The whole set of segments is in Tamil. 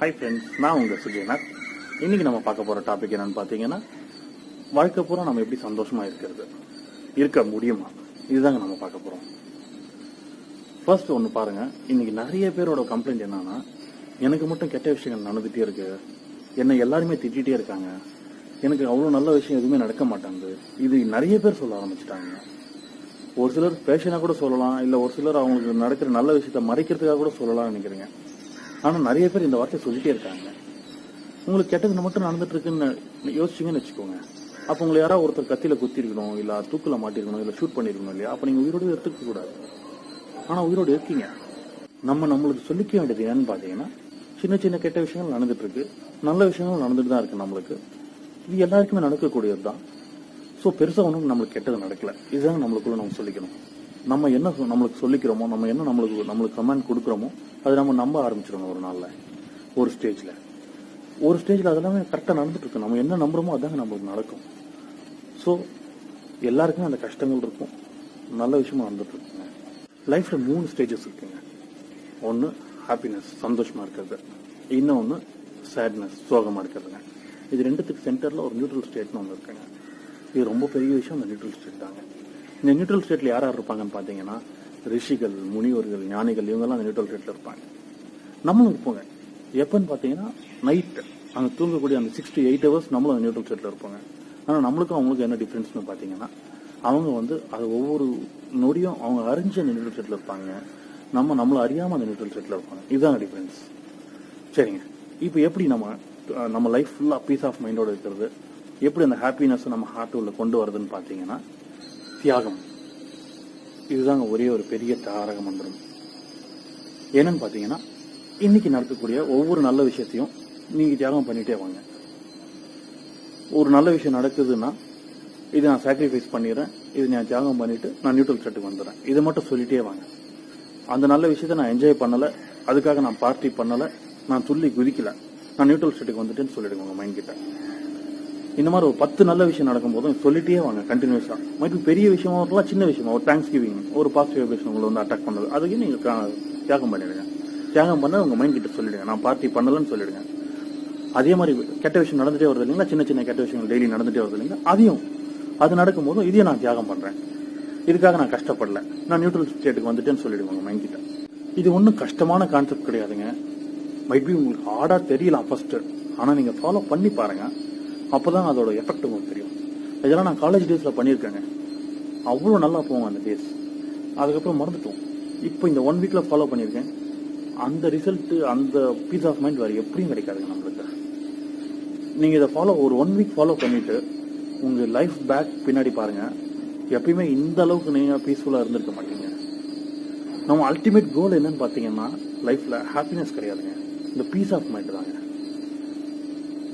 ஹாய் ஃப்ரெண்ட்ஸ் நான் உங்கள் சுஜயநாத் இன்னைக்கு நம்ம பார்க்க போகிற டாபிக் என்னன்னு பார்த்தீங்கன்னா வாழ்க்கை பூரா நம்ம எப்படி சந்தோஷமா இருக்கிறது? இருக்க முடியுமா? இதுதாங்க நம்ம பார்க்க போகிறோம் ஃபர்ஸ்ட் ஒன்று பாருங்க இன்னைக்கு நிறைய பேரோட கம்ப்ளைண்ட் என்னன்னா எனக்கு மட்டும் கெட்ட விஷயங்கள் நடந்துகிட்டே இருக்கு. என்னை எல்லாருமே திட்டிகிட்டே இருக்காங்க. எனக்கு அவ்வளோ நல்ல விஷயம் எதுவுமே நடக்க மாட்டாங்க இது நிறைய பேர் சொல்ல ஆரம்பிச்சிட்டாங்க. ஒரு சிலர் பேஷனாக கூட சொல்லலாம் இல்லை ஒரு சிலர் அவங்களுக்கு நடக்கிற நல்ல விஷயத்த மறைக்கிறதுக்காக கூட சொல்லலாம்னு நினைக்கிறீங்க. ஆனால் நிறைய பேர் இந்த வார்த்தையை சொல்லிட்டே இருக்காங்க. உங்களுக்கு கெட்டது மட்டும் நடந்துட்டு இருக்குன்னு யோசிச்சிங்கன்னு வச்சுக்கோங்க. அப்போ உங்களை யாராவது ஒருத்தர் கத்தியில் குத்தி இருக்கணும் இல்லை தூக்கில் மாட்டிருக்கணும் இல்லை ஷூட் பண்ணிருக்கணும் இல்லையா? அப்போ நீங்கள் உயிரோடு எடுத்துக்க கூடாது. ஆனால் உயிரோடு இருக்கீங்க. நம்ம நம்மளுக்கு சொல்லிக்க வேண்டியது என்னன்னு பார்த்தீங்கன்னா சின்ன சின்ன கெட்ட விஷயங்கள் நடந்துட்டு இருக்கு நல்ல விஷயங்கள் நடந்துட்டு தான் இருக்கு நம்மளுக்கு. இது எல்லாருக்குமே நடக்கக்கூடியது தான் ஸோ பெருசாக ஒன்றும் நம்மளுக்கு கெட்டது நடக்கல. இதுதான் நம்மளுக்குள்ள நம்ம சொல்லிக்கணும். நம்ம என்ன சொ- நம்மளுக்கு சொல்லிக்கிறோமோ நம்ம என்ன நம்மளுக்கு நம்மளுக்கு கமெண்ட் கொடுக்குறோமோ அது நம்ம நம்ப ஆரம்பிச்சிடணும் ஒரு நாளில் ஒரு ஸ்டேஜில் ஒரு ஸ்டேஜில் அதெல்லாமே கரெக்டாக நடந்துட்டு இருக்கு நம்ம என்ன நம்புறோமோ அதாங்க நம்மளுக்கு நடக்கும். ஸோ எல்லாருக்குமே அந்த கஷ்டங்கள் இருக்கும். நல்ல விஷயமா நடந்துட்டு இருக்குங்க லைஃப்பில் மூணு ஸ்டேஜஸ் இருக்குங்க. ஒன்று ஹாப்பினஸ் சந்தோஷமா இருக்கிறது. இன்னொன்று சேட்னஸ் சோகமாக இருக்கிறதுங்க. இது ரெண்டுத்துக்கு சென்டரில் ஒரு நியூட்ரல் ஸ்டேட்னு ஒன்று இருக்குங்க. இது ரொம்ப பெரிய விஷயம் அந்த நியூட்ரல் ஸ்டேட் தாங்க. இந்த நியூட்ரல் ஸ்டேட்ல யார் யார் இருப்பாங்கன்னு பார்த்தீங்கன்னா ரிஷிகள் முனிவர்கள் ஞானிகள் இவங்கெல்லாம் அந்த நியூட்ரல் ஸ்டேட்ல இருப்பாங்க. நம்மளும் இருப்போங்க எப்பன்னு பார்த்தீங்கன்னா நைட் அங்கே தூங்கக்கூடிய அந்த சிக்ஸ் டு எயிட் ஹவர்ஸ் நம்மளும் அந்த நியூட்ரல் ஸ்டேட்ல இருப்பாங்க. ஆனால் நம்மளுக்கும் அவங்களுக்கும் என்ன டிஃப்ரென்ஸ்னு பார்த்தீங்கன்னா அவங்க வந்து அது ஒவ்வொரு நொடியும் அவங்க அறிஞ்ச அந்த நியூட்ரல் ஸ்டேட்ல இருப்பாங்க. நம்ம நம்மள அறியாம அந்த நியூட்ரல் ஸ்டேட்ல இருப்பாங்க. இதுதான் டிஃப்ரென்ஸ் சரிங்க. இப்போ எப்படி நம்ம நம்ம லைஃப் ஃபுல்லாக பீஸ் ஆஃப் மைண்டோட இருக்கிறது? எப்படி அந்த ஹாப்பினஸ் நம்ம ஹார்ட் உள்ள கொண்டு வருதுன்னு பார்த்தீங்கன்னா தியாகம். இதுதாங்க ஒரே ஒரு பெரிய தாரக மந்திரம். என்னன்னு பார்த்தீங்கன்னா இன்னைக்கு நடக்கக்கூடிய ஒவ்வொரு நல்ல விஷயத்தையும் நீங்க தியாகம் பண்ணிட்டே வாங்க. ஒரு நல்ல விஷயம் நடக்குதுன்னா இதை நான் சாக்ரிஃபைஸ் பண்ணிடுறேன் இது நான் தியாகம் பண்ணிட்டு நான் நியூட்ரல் ஸ்டேட்டுக்கு வந்துடுறேன். இதை மட்டும் சொல்லிட்டே வாங்க. அந்த நல்ல விஷயத்த நான் என்ஜாய் பண்ணலை அதுக்காக நான் பார்ட்டி பண்ணலை நான் துள்ளி குதிக்கல நான் நியூட்ரல் ஸ்டேட்டுக்கு வந்துட்டேன்னு சொல்லிடுங்க உங்கள் மைண்ட் கிட்ட. இந்த மாதிரி ஒரு பத்து நல்ல விஷயம் நடக்கும் போதும் சொல்லிட்டே வாங்க கண்டினியூஸா மைட்டு பெரிய விஷயமா இருக்கலாம் சின்ன விஷயமா. ஒரு தேங்க்ஸ் கிவிங் ஒரு பாசிட்டிவ் வைப்ரேஷன் உங்களை வந்து அட்டாக் பண்ணது. அதுக்கு நீங்க தியாகம் பண்ணிடுங்க. தியாகம் பண்ண உங்க மைண்ட் கிட்ட சொல்லிடுங்க. நான் பார்ட்டி பண்ணலன்னு சொல்லிடுங்க. அதே மாதிரி கெட்ட விஷயம் நடந்துட்டே வருது இல்லைங்களா? சின்ன சின்ன கெட்ட விஷயங்கள் டெய்லி நடந்துட்டே வருது இல்லைங்களா? அதையும் அது நடக்கும் போதும் இதையும் நான் தியாகம் பண்றேன். இதுக்காக நான் கஷ்டப்படல. நான் நியூட்ரல் ஸ்டேட்டுக்கு வந்துட்டேன்னு சொல்லிடுவாங்க மைண்ட் கிட்ட. இது ஒன்றும் கஷ்டமான கான்செப்ட் கிடையாதுங்க. மைட் பி உங்களுக்கு ஹார்டாக தெரியலாம் ஃபர்ஸ்ட் ஆனால் நீங்கள் ஃபாலோ பண்ணி பாருங்கள் அப்போதான் அதோட எஃபெக்ட் உங்களுக்கு தெரியும். இதெல்லாம் நான் காலேஜ் டேஸில் பண்ணியிருக்கேங்க. அவ்வளோ நல்லா போகும் அந்த டேஸ் அதுக்கப்புறம் மறந்துட்டோம். இப்போ இந்த ஒன் வீக்கில் ஃபாலோ பண்ணியிருக்கேன். அந்த ரிசல்ட்டு அந்த பீஸ் ஆஃப் மைண்ட் வேறு எப்படியும் கிடைக்காதுங்க நம்மளுக்கு. நீங்கள் இதை ஃபாலோ ஒரு ஒன் வீக் ஃபாலோ பண்ணிவிட்டு உங்கள் லைஃப் பேக் பின்னாடி பாருங்கள் எப்பயுமே இந்த அளவுக்கு நீங்கள் பீஸ்ஃபுல்லாக இருந்திருக்க மாட்டீங்க. நம்ம அல்டிமேட் கோல் என்னன்னு பார்த்தீங்கன்னா லைஃப்பில் ஹாப்பினஸ் கிடையாதுங்க. இந்த பீஸ் ஆஃப் மைண்ட் தாங்க.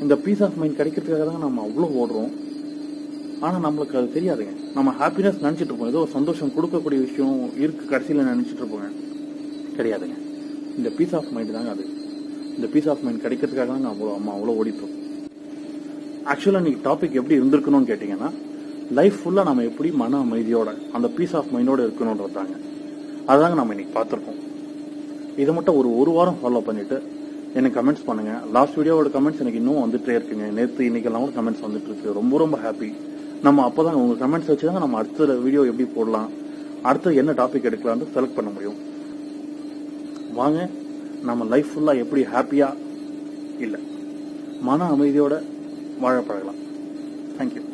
இந்த பீஸ் ஆஃப் மைண்ட் கிடைக்கிறதுக்காக தான் நம்ம அவ்வளோ ஓடுறோம். ஆனா நம்மளுக்கு அது தெரியாதுங்க. நம்ம ஹாப்பினஸ் நினைச்சிட்டு இருப்போம். ஏதோ சந்தோஷம் கொடுக்கக்கூடிய விஷயம் இருக்கு கடைசியில நினைச்சிட்டு இருப்போங்க. கிடையாதுங்க. இந்த பீஸ் ஆஃப் மைண்ட் தாங்க அது. இந்த பீஸ் ஆஃப் மைண்ட் கிடைக்கிறதுக்காக தான் அவ்வளோ அம்மா அவ்வளோ ஓடிப்போம் ஆக்சுவலாக இன்னைக்கு டாபிக் எப்படி இருந்திருக்கணும்னு கேட்டிங்கன்னா லைஃப் ஃபுல்லாக நம்ம எப்படி மன அமைதியோட அந்த பீஸ் ஆஃப் மைண்டோட இருக்கணுன்றது தாங்க அதாங்க நம்ம இன்னைக்கு பார்த்துருக்கோம். இதை மட்டும் ஒரு ஒரு வாரம் ஃபாலோ பண்ணிட்டு எனக்கு கமெண்ட்ஸ் பண்ணுங்க. லாஸ்ட் வீடியோவோட கமெண்ட்ஸ் எனக்கு இன்னும் வந்துட்டே இருக்குங்க. நேற்று இன்னைக்கெல்லாம் கூட கமெண்ட்ஸ் வந்துட்டு இருக்கு. ரொம்ப ரொம்ப ஹாப்பி நம்ம அப்போதான் உங்க கமெண்ட்ஸ் வச்சு நம்ம அடுத்த வீடியோ எப்படி போடலாம். அடுத்து என்ன டாபிக் எடுக்கலாம்னு செலக்ட் பண்ண முடியும். வாங்க. நம்ம லைஃப் ஃபுல்லாக எப்படி ஹாப்பியா இல்லை. மன அமைதியோட வாழ பழகலாம். தேங்க்யூ